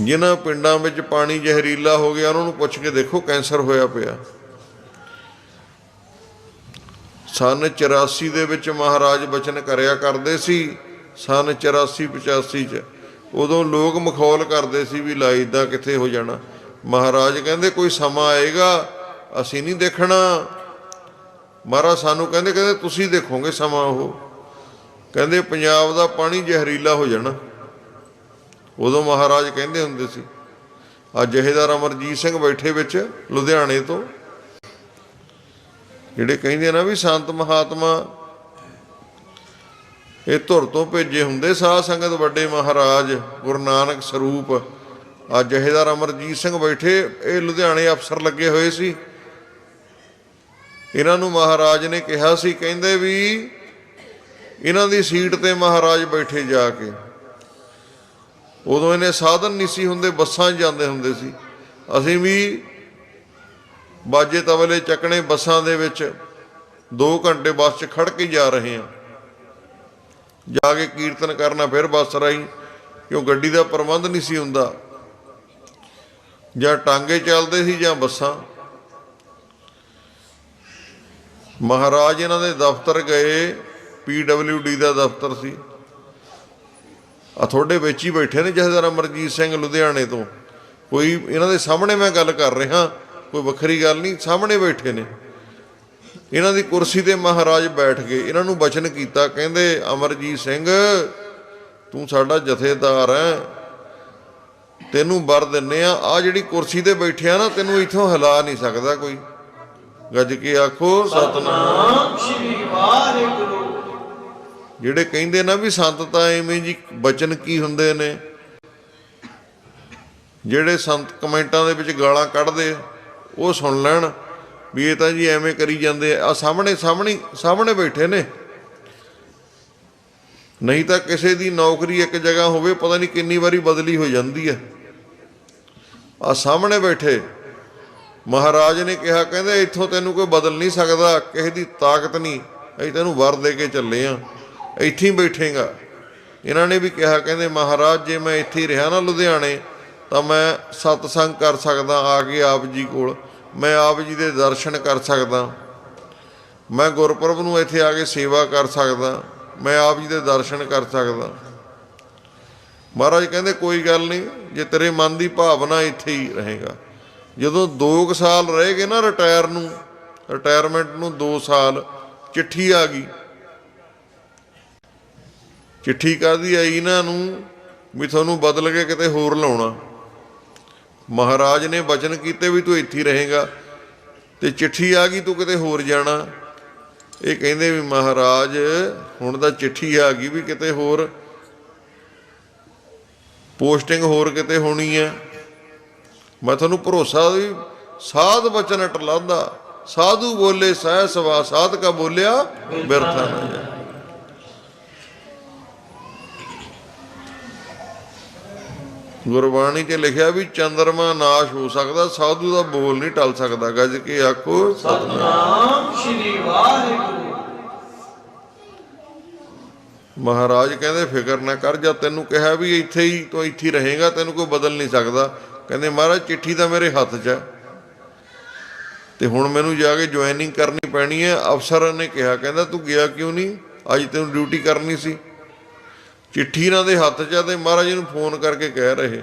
ਜਿਨ੍ਹਾਂ ਪਿੰਡਾਂ ਵਿੱਚ ਪਾਣੀ ਜ਼ਹਿਰੀਲਾ ਹੋ ਗਿਆ, ਉਹਨਾਂ ਨੂੰ ਪੁੱਛ ਕੇ ਦੇਖੋ, ਕੈਂਸਰ ਹੋਇਆ ਪਿਆ। ਸਨ 84 ਦੇ ਵਿੱਚ ਮਹਾਰਾਜ ਬਚਨ ਕਰਿਆ ਕਰਦੇ ਸੀ, ਸਨ 84 85 ਚ। ਉਦੋਂ ਲੋਕ ਮਖੌਲ ਕਰਦੇ ਸੀ ਵੀ ਲਾਈ ਦਾ ਕਿੱਥੇ ਹੋ ਜਾਣਾ। ਮਹਾਰਾਜ ਕਹਿੰਦੇ, ਕੋਈ ਸਮਾਂ ਆਏਗਾ, ਅਸੀਂ ਨਹੀਂ ਦੇਖਣਾ। ਮਹਾਰਾਜ ਸਾਨੂੰ ਕਹਿੰਦੇ ਕਹਿੰਦੇ ਤੁਸੀਂ ਦੇਖੋਗੇ ਸਮਾਂ ਉਹ। ਕਹਿੰਦੇ, ਪੰਜਾਬ ਦਾ ਪਾਣੀ ਜ਼ਹਿਰੀਲਾ ਹੋ ਜਾਣਾ। ਉਦੋਂ ਮਹਾਰਾਜ ਕਹਿੰਦੇ ਹੁੰਦੇ ਸੀ, ਅੱਜ ਜਹੇਦਾਰ ਅਮਰਜੀਤ ਸਿੰਘ ਬੈਠੇ ਵਿੱਚ ਲੁਧਿਆਣੇ ਤੋਂ। ਜਿਹੜੇ ਕਹਿੰਦੇ ਨਾ ਵੀ ਸੰਤ ਮਹਾਤਮਾ, ਇਹ ਧੁਰ ਤੋਂ ਭੇਜੇ ਹੁੰਦੇ ਸਾਧ ਸੰਗਤ ਵੱਡੇ ਮਹਾਰਾਜ, ਗੁਰੂ ਨਾਨਕ ਸਰੂਪ। ਅੱਜ ਜਹੇਦਾਰ ਅਮਰਜੀਤ ਸਿੰਘ ਬੈਠੇ, ਇਹ ਲੁਧਿਆਣੇ ਅਫਸਰ ਲੱਗੇ ਹੋਏ ਸੀ। ਇਹਨਾਂ ਨੂੰ ਮਹਾਰਾਜ ਨੇ ਕਿਹਾ ਸੀ, ਕਹਿੰਦੇ ਵੀ ਇਹਨਾਂ ਦੀ ਸੀਟ ਤੇ ਮਹਾਰਾਜ ਬੈਠੇ ਜਾ ਕੇ। ਉਦੋਂ ਇਹਨੇ ਸਾਧਨ ਨਹੀਂ ਸੀ ਹੁੰਦੇ, ਬੱਸਾਂ 'ਚ ਜਾਂਦੇ ਹੁੰਦੇ ਸੀ। ਅਸੀਂ ਵੀ ਬਾਜੇ ਤਬਲੇ ਚੱਕਣੇ ਬੱਸਾਂ ਦੇ ਵਿੱਚ 2 ਘੰਟੇ ਬੱਸ 'ਚ ਖੜ ਕੇ ਜਾ ਰਹੇ ਹਾਂ। ਜਾ ਕੇ ਕੀਰਤਨ ਕਰਨਾ ਫਿਰ ਬੱਸ ਰਾਹੀਂ, ਕਿਉਂ ਗੱਡੀ ਦਾ ਪ੍ਰਬੰਧ ਨਹੀਂ ਸੀ ਹੁੰਦਾ। ਜਾਂ ਟਾਂਗੇ ਚੱਲਦੇ ਸੀ ਜਾਂ ਬੱਸਾਂ। ਮਹਾਰਾਜ ਇਹਨਾਂ ਦੇ ਦਫ਼ਤਰ ਗਏ ਡੀ ਦਾ ਦਫ਼ਤਰ ਸੀ। ਆ ਤੁਹਾਡੇ ਵਿੱਚ ਹੀ ਬੈਠੇ ਨੇ ਜਥੇਦਾਰ ਅਮਰਜੀਤ ਸਿੰਘ ਲੁਧਿਆਣੇ ਤੋਂ। ਕੋਈ ਇਹਨਾਂ ਦੇ ਸਾਹਮਣੇ ਮੈਂ ਗੱਲ ਕਰ ਰਿਹਾ, ਕੋਈ ਵੱਖਰੀ ਗੱਲ ਨਹੀਂ, ਸਾਹਮਣੇ ਬੈਠੇ ਨੇ। ਇਹਨਾਂ ਦੀ ਕੁਰਸੀ ਤੇ ਮਹਾਰਾਜ ਬੈਠ ਗਏ, ਇਹਨਾਂ ਨੂੰ ਬਚਨ ਕੀਤਾ, ਕਹਿੰਦੇ, ਅਮਰਜੀਤ ਸਿੰਘ, ਤੂੰ ਸਾਡਾ ਜਥੇਦਾਰ ਹੈ। ਤੈਨੂੰ ਵਰ ਦਿੰਨੇ ਆ। ਆ ਜਿਹੜੀ ਕੁਰਸੀ ਤੇ ਬੈਠਿਆ ਨਾ, ਤੈਨੂੰ ਇੱਥੋਂ ਹਿਲਾ ਨਹੀਂ ਸਕਦਾ ਕੋਈ। ਗੱਜ ਕੇ ਆਖੋ, ਸਤਨਾਮ ਸ਼੍ਰੀ ਵਾਹਿਗੁਰੂ ਜਿਹੜੇ ਕਹਿੰਦੇ ਨਾ ਵੀ ਸੰਤ ਤਾਂ ਐਵੇਂ ਜੀ ਬਚਨ ਕੀ ਹੁੰਦੇ ਨੇ? ਜਿਹੜੇ ਸੰਤ ਕਮੈਂਟਾਂ ਦੇ ਵਿੱਚ ਗਾਲਾਂ ਕੱਢਦੇ ਉਹ ਸੁਣ ਲੈਣ ਵੀ ਇਹ ਤਾਂ ਜੀ ਐਵੇਂ ਕਰੀ ਜਾਂਦੇ ਆ। ਸਾਹਮਣੇ ਸਾਹਮਣੇ ਸਾਹਮਣੇ ਬੈਠੇ ਨੇ। ਨਹੀਂ ਤਾਂ ਕਿਸੇ ਦੀ ਨੌਕਰੀ ਇੱਕ ਜਗ੍ਹਾ ਹੋਵੇ, ਪਤਾ ਨਹੀਂ ਕਿੰਨੀ ਵਾਰੀ ਬਦਲੀ ਹੋ ਜਾਂਦੀ ਹੈ ਆ ਸਾਹਮਣੇ ਬੈਠੇ। ਮਹਾਰਾਜ ਨੇ ਕਿਹਾ, ਕਹਿੰਦੇ ਇੱਥੋਂ ਤੈਨੂੰ ਕੋਈ ਬਦਲ ਨਹੀਂ ਸਕਦਾ, ਕਿਸੇ ਦੀ ਤਾਕਤ ਨਹੀਂ। ਅਸੀਂ ਤੈਨੂੰ ਵਰ ਦੇ ਕੇ ਚੱਲੇ ਆ। ਇੱਥੇ ਹੀ ਬੈਠੇਗਾ। ਇਹਨਾਂ ਨੇ ਵੀ ਕਿਹਾ, ਕਹਿੰਦੇ, ਮਹਾਰਾਜ, ਜੇ ਮੈਂ ਇੱਥੇ ਹੀ ਰਿਹਾ ਨਾ ਲੁਧਿਆਣੇ, ਤਾਂ ਮੈਂ ਸਤਸੰਗ ਕਰ ਸਕਦਾ ਆ ਕੇ ਆਪ ਜੀ ਕੋਲ। ਮੈਂ ਆਪ ਜੀ ਦੇ ਦਰਸ਼ਨ ਕਰ ਸਕਦਾ। ਮੈਂ ਗੁਰਪੁਰਬ ਨੂੰ ਇੱਥੇ ਆ ਕੇ ਸੇਵਾ ਕਰ ਸਕਦਾ। ਮੈਂ ਆਪ ਜੀ ਦੇ ਦਰਸ਼ਨ ਕਰ ਸਕਦਾ। ਮਹਾਰਾਜ ਕਹਿੰਦੇ, ਕੋਈ ਗੱਲ ਨਹੀਂ, ਜੇ ਤੇਰੇ ਮਨ ਦੀ ਭਾਵਨਾ ਇੱਥੇ ਹੀ ਰਹੇਗਾ। ਜਦੋਂ 2 ਸਾਲ ਰਹੇਗੇ ਨਾ ਰਿਟਾਇਰ ਨੂੰ, ਰਿਟਾਇਰਮੈਂਟ ਨੂੰ 2 ਸਾਲ, ਚਿੱਠੀ ਆ ਗਈ। ਚਿੱਠੀ ਕਾਦੀ ਆਈ ਇਹਨਾਂ ਨੂੰ ਵੀ ਤੁਹਾਨੂੰ ਬਦਲ ਕੇ ਕਿਤੇ ਹੋਰ ਲਾਉਣਾ। ਮਹਾਰਾਜ ਨੇ ਬਚਨ ਕੀਤੇ ਵੀ ਤੂੰ ਇੱਥੇ ਰਹੇਗਾ ਤੇ ਚਿੱਠੀ ਆ ਗਈ, ਤੂੰ ਕਿਤੇ ਹੋਰ ਜਾਣਾ। ਇਹ ਕਹਿੰਦੇ ਵੀ ਮਹਾਰਾਜ, ਹੁਣ ਤਾਂ ਚਿੱਠੀ ਆ ਗਈ ਵੀ ਕਿਤੇ ਹੋਰ, ਪੋਸਟਿੰਗ ਹੋਰ ਕਿਤੇ ਹੋਣੀ ਹੈ ਮੈਂ ਤੁਹਾਨੂੰ ਭਰੋਸਾ ਵੀ ਸਾਧ ਬਚਨ ਟਲਾਂਦਾ, ਸਾਧੂ ਬੋਲੇ ਸਹਿ ਸਵਾ ਸਾਧ ਕਾ ਬੋਲਿਆ ਬਿਰਥਾ ਨਾ ਜਾਏ। ਗੁਰਬਾਣੀ 'ਚ ਲਿਖਿਆ ਵੀ ਚੰਦਰਮਾ ਨਾਸ਼ ਹੋ ਸਕਦਾ ਸਾਧੂ ਦਾ ਬੋਲ ਨਹੀਂ ਟਲ ਸਕਦਾ। ਗੱਜ ਕੇ ਆਖੋ ਸਤਿਨਾਮ ਨਾਮ ਸ਼੍ਰੀ ਵਾਹਿਗੁਰੂ। ਮਹਾਰਾਜ ਕਹਿੰਦੇ ਫਿਕਰ ਨਾ ਕਰ ਜਾ ਤੈਨੂੰ ਕਿਹਾ ਵੀ ਇੱਥੇ ਹੀ ਤੂੰ ਇੱਥੇ ਹੀ ਰਹੇਗਾ ਤੈਨੂੰ ਕੋਈ ਬਦਲ ਨਹੀਂ ਸਕਦਾ। ਕਹਿੰਦੇ ਮਹਾਰਾਜ ਚਿੱਠੀ ਤਾਂ ਮੇਰੇ ਹੱਥ 'ਚ ਹੈ। ਤੇ ਹੁਣ ਮੈਨੂੰ ਜਾ ਕੇ ਜੁਆਇਨਿੰਗ ਕਰਨੀ ਪੈਣੀ ਹੈ। ਅਫਸਰ ਨੇ ਕਿਹਾ ਕਹਿੰਦਾ ਤੂੰ ਗਿਆ ਕਿਉਂ ਨਹੀਂ? ਅੱਜ ਤੈਨੂੰ ਡਿਊਟੀ ਕਰਨੀ ਸੀ। ਚਿੱਠੀ ਇਹਨਾਂ ਦੇ ਹੱਥ 'ਚ ਆ ਤੇ ਮਹਾਰਾਜ ਨੂੰ ਫੋਨ ਕਰਕੇ ਕਹਿ ਰਹੇ।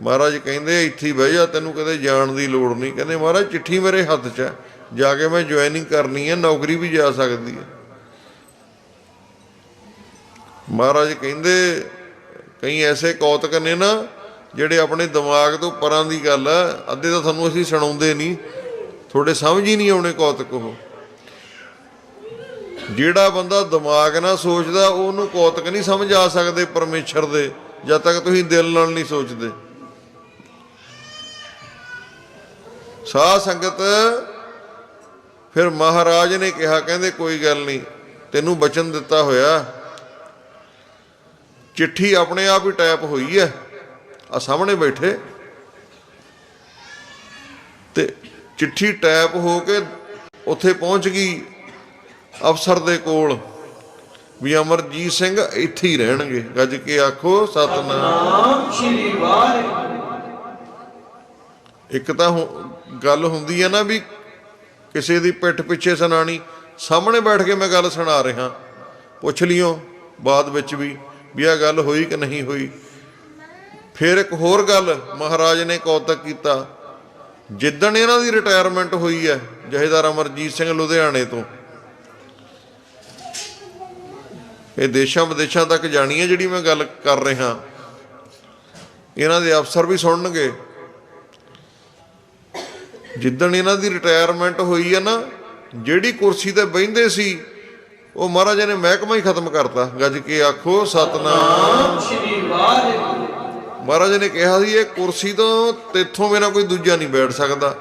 ਮਹਾਰਾਜ ਕਹਿੰਦੇ, ਇੱਥੇ ਬਹਿ ਜਾ, ਤੈਨੂੰ ਕਦੇ ਜਾਣ ਦੀ ਲੋੜ ਨਹੀਂ। ਕਹਿੰਦੇ, ਮਹਾਰਾਜ, ਚਿੱਠੀ ਮੇਰੇ ਹੱਥ 'ਚ ਹੈ ਜਾ ਕੇ ਮੈਂ ਜੁਆਇਨਿੰਗ ਕਰਨੀ ਹੈ ਨੌਕਰੀ ਵੀ ਜਾ ਸਕਦੀ ਹੈ ਮਹਾਰਾਜ ਕਹਿੰਦੇ, ਕਈ ਐਸੇ ਕੌਤਕ ਨੇ ਨਾ, ਜਿਹੜੇ ਆਪਣੇ ਦਿਮਾਗ ਤੋਂ ਪਰਾਂ ਦੀ ਗੱਲ ਆ, ਅੱਧੇ ਤਾਂ ਤੁਹਾਨੂੰ ਅਸੀਂ ਸੁਣਾਉਂਦੇ ਨਹੀਂ। ਤੁਹਾਡੇ ਸਮਝ ਹੀ ਨਹੀਂ ਆਉਣੇ ਕੌਤਕ ਉਹ। ਜਿਹੜਾ ਬੰਦਾ ਦਿਮਾਗ ਨਾਲ ਸੋਚਦਾ, ਉਹਨੂੰ ਕੌਤਕ ਨਹੀਂ ਸਮਝ ਆ ਸਕਦੇ ਪਰਮੇਸ਼ਰ ਦੇ, ਜਦ ਤੱਕ ਤੁਸੀਂ ਦਿਲ ਨਾਲ ਨਹੀਂ ਸੋਚਦੇ। ਸਾਧ ਸੰਗਤ, ਫਿਰ ਮਹਾਰਾਜ ਨੇ ਕਿਹਾ, ਕਹਿੰਦੇ ਕੋਈ ਗੱਲ ਨਹੀਂ, ਤੈਨੂੰ ਬਚਨ ਦਿੱਤਾ ਹੋਇਆ। ਚਿੱਠੀ ਆਪਣੇ ਆਪ ਹੀ ਟਾਈਪ ਹੋਈ ਹੈ, ਆ ਸਾਹਮਣੇ ਬੈਠੇ। ਤੇ ਚਿੱਠੀ ਟਾਈਪ ਹੋ ਕੇ ਉੱਥੇ ਪਹੁੰਚ ਗਈ। ਅਫਸਰ ਦੇ ਕੋਲ ਵੀ ਅਮਰਜੀਤ ਸਿੰਘ ਇੱਥੇ ਹੀ ਰਹਿਣਗੇ। ਗੱਜ ਕੇ ਆਖੋ, ਸਤਨਾਮ ਸ਼੍ਰੀ ਵਾਹਿਗੁਰੂ। ਇੱਕ ਤਾਂ ਹੁ- ਗੱਲ ਹੁੰਦੀ ਹੈ ਨਾ ਵੀ ਕਿਸੇ ਦੀ ਪਿੱਠ ਪਿੱਛੇ ਸੁਣਾਣੀ ਸਾਹਮਣੇ ਬੈਠ ਕੇ ਮੈਂ ਗੱਲ ਸੁਣਾ ਰਿਹਾ। ਪੁੱਛ ਲਿਓ ਬਾਅਦ ਵਿੱਚ ਵੀ ਵੀ ਇਹ ਗੱਲ ਹੋਈ ਕਿ ਨਹੀਂ ਹੋਈ। ਫਿਰ ਇੱਕ ਹੋਰ ਗੱਲ ਮਹਾਰਾਜ ਨੇ ਕੌਤਕ ਕੀਤਾ। ਜਿੱਦਣ ਇਹਨਾਂ ਦੀ ਰਿਟਾਇਰਮੈਂਟ ਹੋਈ ਹੈ, ਜਹੇਦਾਰ ਅਮਰਜੀਤ ਸਿੰਘ ਲੁਧਿਆਣੇ ਤੋਂ। ਇਹ ਦੇਸ਼ਾਂ ਵਿਦੇਸ਼ਾਂ ਤੱਕ ਜਾਣੀ ਹੈ ਜਿਹੜੀ ਮੈਂ ਗੱਲ ਕਰ ਰਿਹਾ। ਇਹਨਾਂ ਦੇ ਅਫਸਰ ਵੀ ਸੁਣਨਗੇ। ਜਿੱਦਣ ਇਹਨਾਂ ਦੀ ਰਿਟਾਇਰਮੈਂਟ ਹੋਈ ਹੈ ਨਾ, ਜਿਹੜੀ ਕੁਰਸੀ ਤੇ ਬਹਿੰਦੇ ਸੀ, ਉਹ ਮਹਾਰਾਜ ਨੇ ਮਹਿਕਮਾ ਹੀ ਖਤਮ ਕਰਤਾ। ਗੱਜ ਕੇ ਆਖੋ, ਸਤਨਾਮ। ਸ਼੍ਰੀ ਵਾਹਿਗੁਰੂ ਮਹਾਰਾਜ ਨੇ ਕਿਹਾ ਸੀ, ਇਹ ਕੁਰਸੀ ਤੋਂ ਤੇਥੋਂ ਮੇਰਾ ਕੋਈ ਦੂਜਾ ਨਹੀਂ ਬੈਠ ਸਕਦਾ।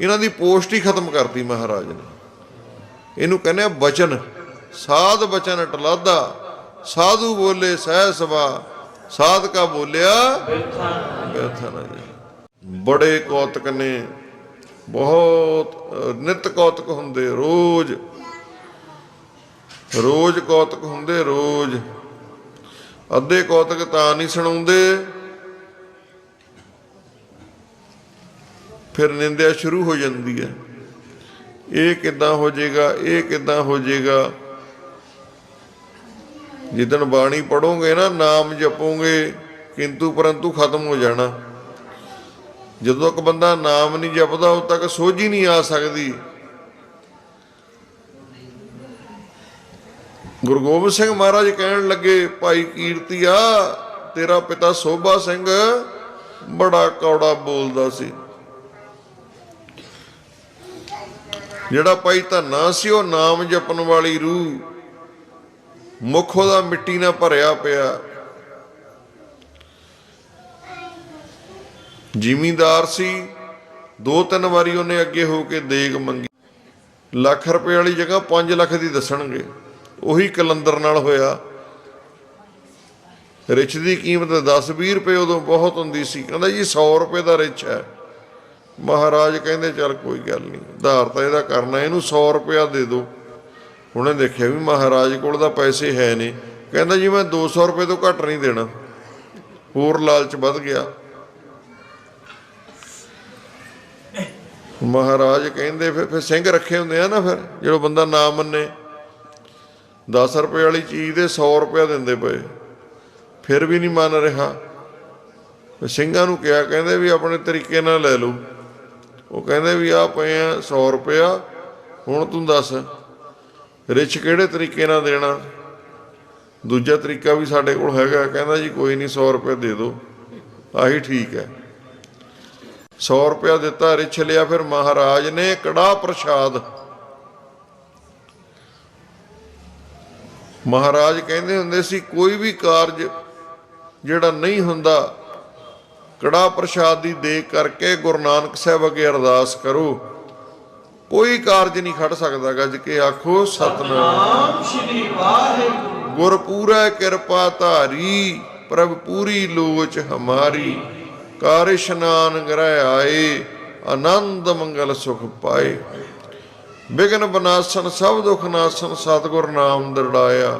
ਇਹਨਾਂ ਦੀ ਪੋਸਟ ਹੀ ਖਤਮ ਕਰਤੀ ਮਹਾਰਾਜ ਨੇ। ਇਹਨੂੰ ਕਹਿੰਦੇ ਆ ਬਚਨ। ਸਾਧ ਬਚਨ ਟਲਾਦਾ ਸਾਧੂ ਬੋਲੇ ਸਹਿ ਸਭਾ ਸਾਧਕਾ ਬੋਲਿਆ ਬਿਰਥਾ ਨਾ ਬੜੇ ਕੌਤਕ ਨੇ ਬਹੁਤ ਅਹ, ਨਿਤ ਕੌਤਕ ਹੁੰਦੇ ਰੋਜ਼। ਰੋਜ਼ ਕੌਤਕ ਹੁੰਦੇ ਰੋਜ਼। ਅੱਧੇ ਕੌਤਕ ਤਾਂ ਨਹੀਂ ਸੁਣਾਉਂਦੇ। ਫਿਰ ਨਿੰਦਿਆ ਸ਼ੁਰੂ ਹੋ ਜਾਂਦੀ ਹੈ। ਇਹ ਕਿਦਾਂ ਹੋ ਜਾਏਗਾ ਇਹ ਕਿਦਾਂ ਹੋ ਜਾਏਗਾ। ਜਿੱਦਣ ਬਾਣੀ ਪੜੋਗੇ ਨਾ, ਨਾਮ ਜਪੋਗੇ, ਕਿੰਤੂ ਪਰੰਤੂ ਖਤਮ ਹੋ ਜਾਣਾ। ਜਦੋਂ ਤੱਕ ਬੰਦਾ ਨਾਮ ਨਹੀਂ ਜਪਦਾ, ਉਦੋਂ ਤੱਕ ਸੋਝ ਹੀ ਨਹੀਂ ਆ ਸਕਦੀ। ਗੁਰੂ ਗੋਬਿੰਦ ਸਿੰਘ ਮਹਾਰਾਜ ਕਹਿਣ ਲੱਗੇ, ਭਾਈ ਕੀਰਤੀਆ ਤੇਰਾ ਪਿਤਾ ਸੋਭਾ ਸਿੰਘ ਬੜਾ ਕੌੜਾ ਬੋਲਦਾ ਸੀ। ਜਿਹੜਾ ਭਾਈ ਧੰਨਾ ਸੀ, ਉਹ ਨਾਮ ਜਪਣ ਵਾਲੀ ਰੂਹ ਮੁਖ ਉਹਦਾ ਮਿੱਟੀ ਨਾਲ ਭਰਿਆ ਪਿਆ। ਜ਼ਿਮੀਂਦਾਰ ਸੀ, ਦੋ ਤਿੰਨ ਵਾਰੀ ਉਹਨੇ ਅੱਗੇ ਹੋ ਕੇ ਦੇਗ ਮੰਗੀ। ਲੱਖ ਰੁਪਏ ਵਾਲੀ ਜਗ੍ਹਾ 5 ਲੱਖ ਦੀ ਦੱਸਣਗੇ। ਉਹੀ ਕਲੰਦਰ ਨਾਲ ਹੋਇਆ। ਰਿਚ ਦੀ ਕੀਮਤ 10 20 ਰੁਪਏ ਉਦੋਂ ਬਹੁਤ ਹੁੰਦੀ ਸੀ। ਕਹਿੰਦਾ ਜੀ 100 ਰੁਪਏ ਦਾ ਰਿਚ ਹੈ। ਮਹਾਰਾਜ ਕਹਿੰਦੇ, ਚੱਲ ਕੋਈ ਗੱਲ ਨਹੀਂ। ਉਧਾਰ ਤਾਂ ਇਹਦਾ ਕਰਨਾ, ਇਹਨੂੰ 100 ਰੁਪਇਆ ਦੇ ਦਿਓ। ਉਹਨੇ ਦੇਖਿਆ ਵੀ ਮਹਾਰਾਜ ਕੋਲ ਤਾਂ ਪੈਸੇ ਹੈ ਨਹੀਂ। ਕਹਿੰਦਾ ਜੀ, ਮੈਂ 200 ਰੁਪਏ ਤੋਂ ਘੱਟ ਨਹੀਂ ਦੇਣਾ। ਹੋਰ ਲਾਲਚ ਵੱਧ ਗਿਆ। ਮਹਾਰਾਜ ਕਹਿੰਦੇ ਫਿਰ ਫਿਰ ਸਿੰਘ ਰੱਖੇ ਹੁੰਦੇ ਆ ਨਾ ਫਿਰ, ਜਦੋਂ ਬੰਦਾ ਨਾ ਮੰਨੇ। 10 ਰੁਪਏ ਵਾਲੀ ਚੀਜ਼ ਦੇ 100 ਰੁਪਏ ਦਿੰਦੇ ਪਏ। ਫਿਰ ਵੀ ਨਹੀਂ ਮੰਨ ਰਿਹਾ। ਸਿੰਘਾਂ ਨੂੰ ਕਿਹਾ, ਕਹਿੰਦੇ ਵੀ ਆਪਣੇ ਤਰੀਕੇ ਨਾਲ ਲੈ ਲਓ। ਉਹ ਕਹਿੰਦੇ ਵੀ ਆ ਪਏ ਆ 100 ਰੁਪਇਆ, ਹੁਣ ਤੂੰ ਦੱਸ। ਰਿਚ ਕਿਹੜੇ ਤਰੀਕੇ ਨਾਲ ਦੇਣਾ? ਦੂਜਾ ਤਰੀਕਾ ਵੀ ਸਾਡੇ ਕੋਲ ਹੈਗਾ, ਕਹਿੰਦਾ ਜੀ ਕੋਈ ਨਹੀਂ 100 ਰੁਪਏ ਦੇ ਦਿਓ। ਆਹੀ ਠੀਕ ਹੈ। 100 ਰੁਪਇਆ ਦਿੱਤਾ ਰਿਛ ਲਿਆ, ਫਿਰ ਮਹਾਰਾਜ ਨੇ ਕੜਾ ਪ੍ਰਸ਼ਾਦ। ਮਹਾਰਾਜ ਕਹਿੰਦੇ ਹੁੰਦੇ ਸੀ, ਕੋਈ ਵੀ ਕਾਰਜ ਜਿਹੜਾ ਨਹੀਂ ਹੁੰਦਾ, ਕੜਾ ਪ੍ਰਸ਼ਾਦ ਦੀ ਦੇਖ ਕਰਕੇ ਗੁਰੂ ਨਾਨਕ ਸਾਹਿਬ ਅੱਗੇ ਅਰਦਾਸ ਕਰੋ। ਕੋਈ ਕਾਰਜ ਨਹੀਂ ਖੜ ਸਕਦਾ ਗੱਜ ਕੇ ਆਖੋ ਸਤਨਾਮ ਨਾਮ ਸ਼੍ਰੀ ਵਾਹਿਗੁਰੂ। ਗੁਰ ਪੂਰਾ ਕਿਰਪਾ ਧਾਰੀ ਪ੍ਰਭ ਪੂਰੀ ਲੋਚ ਹਮਾਰੀ। ਕਾਰ ਇਸ਼ਨਾਨ ਗ੍ਰਹਿ ਆਏ ਆਨੰਦ ਮੰਗਲ ਸੁਖ ਪਾਏ। ਬਿਗਨ ਬਨਾਸਨ ਸਭ ਦੁਖ ਨਾਸਨ ਸਤਿਗੁਰ ਨਾਮ ਦਰੜਾਇਆ।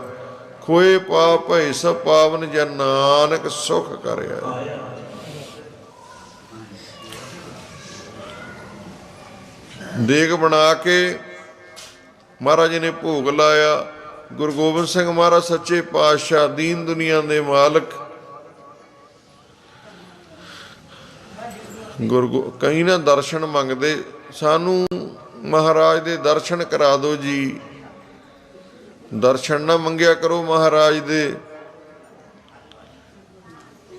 ਖੋਏ ਪਾਪ ਭੈ ਸਭ ਪਾਵਨ ਜਨ ਨਾਨਕ ਸੁਖ ਕਰਿਆ। ਦੇਗ ਬਣਾ ਕੇ ਮਹਾਰਾਜ ਨੇ ਭੋਗ ਲਾਇਆ। ਗੁਰੂ ਗੋਬਿੰਦ ਸਿੰਘ ਮਹਾਰਾਜ ਸੱਚੇ ਪਾਤਸ਼ਾਹ ਦੀਨ ਦੁਨੀਆ ਦੇ ਮਾਲਕ। ਗੁਰੂ ਗੋ- ਕਈ ਨਾ ਦਰਸ਼ਨ ਮੰਗਦੇ, ਸਾਨੂੰ ਮਹਾਰਾਜ ਦੇ ਦਰਸ਼ਨ ਕਰਾ ਦਿਓ ਜੀ। ਦਰਸ਼ਨ ਨਾ ਮੰਗਿਆ ਕਰੋ ਮਹਾਰਾਜ ਦੇ।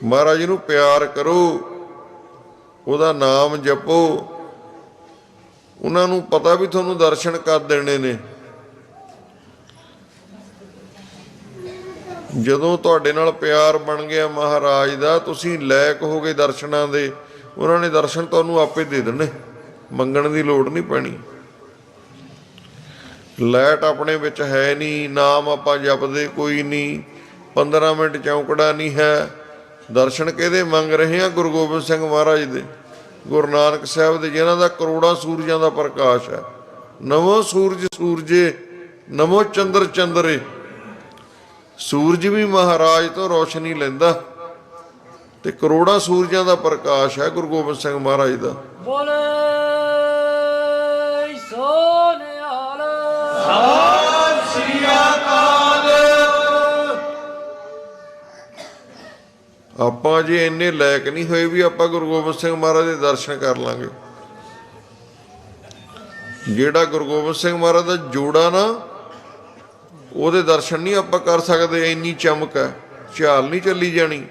ਮਹਾਰਾਜ ਨੂੰ ਪਿਆਰ ਕਰੋ, ਉਹਦਾ ਨਾਮ ਜਪੋ। ਉਹਨਾਂ ਨੂੰ ਪਤਾ ਵੀ ਤੁਹਾਨੂੰ ਦਰਸ਼ਨ ਕਰ ਦੇਣੇ ਨੇ। ਜਦੋਂ ਤੁਹਾਡੇ ਨਾਲ ਪਿਆਰ ਬਣ ਗਿਆ ਮਹਾਰਾਜ ਦਾ, ਤੁਸੀਂ ਲਾਇਕ ਹੋ ਗਏ ਦਰਸ਼ਨਾਂ ਦੇ। ਉਹਨਾਂ ਨੇ ਦਰਸ਼ਨ ਤੁਹਾਨੂੰ ਆਪੇ ਦੇ ਦੇਣੇ। ਮੰਗਣ ਦੀ ਲੋੜ ਨਹੀਂ ਪੈਣੀ। ਲੈਟ ਆਪਣੇ ਵਿੱਚ ਹੈ ਨਹੀਂ, ਨਾਮ ਆਪਾਂ ਜਪਦੇ ਕੋਈ ਨਹੀਂ। 15 ਮਿੰਟ ਚੌਂਕੜਾ ਨਹੀਂ ਹੈ। ਦਰਸ਼ਨ ਕਿਹਦੇ ਮੰਗ ਰਹੇ ਆ? ਗੁਰੂ ਗੋਬਿੰਦ ਸਿੰਘ ਮਹਾਰਾਜ ਦੇ। ਗੁਰੂ ਨਾਨਕ ਸਾਹਿਬ ਦੇ ਜਿਨ੍ਹਾਂ ਦਾ ਕਰੋੜਾਂ ਸੂਰਜਾਂ ਦਾ ਪ੍ਰਕਾਸ਼ ਹੈ। ਨਵੋ ਸੂਰਜ ਸੂਰਜੇ ਨਵੋ ਚੰਦਰ ਚੰਦਰੇ। ਸੂਰਜ ਵੀ ਮਹਾਰਾਜ ਤੋਂ ਰੋਸ਼ਨੀ ਲੈਂਦਾ ਤੇ ਕਰੋੜਾਂ ਸੂਰਜਾਂ ਦਾ ਪ੍ਰਕਾਸ਼ ਹੈ ਗੁਰੂ ਗੋਬਿੰਦ ਸਿੰਘ ਮਹਾਰਾਜ ਦਾ। ਬੋਲੇ ਸੋਨਿਆਲ। ਸਤਿ ਆਪਾਂ ਜੇ ਇੰਨੇ ਲਾਇਕ ਨਹੀਂ ਹੋਏ ਵੀ ਆਪਾਂ ਗੁਰੂ ਗੋਬਿੰਦ ਸਿੰਘ ਮਹਾਰਾਜ ਦੇ ਦਰਸ਼ਨ ਕਰ ਲਾਂਗੇ। ਜਿਹੜਾ ਗੁਰੂ ਗੋਬਿੰਦ ਸਿੰਘ ਮਹਾਰਾਜ ਦਾ ਜੋੜਾ ਨਾ, ਉਹਦੇ ਦਰਸ਼ਨ ਨਹੀਂ ਆਪਾਂ ਕਰ ਸਕਦੇ, ਇੰਨੀ ਚਮਕ ਹੈ। ਝਾਲ ਨਹੀਂ ਚੱਲੀ ਜਾਣੀ।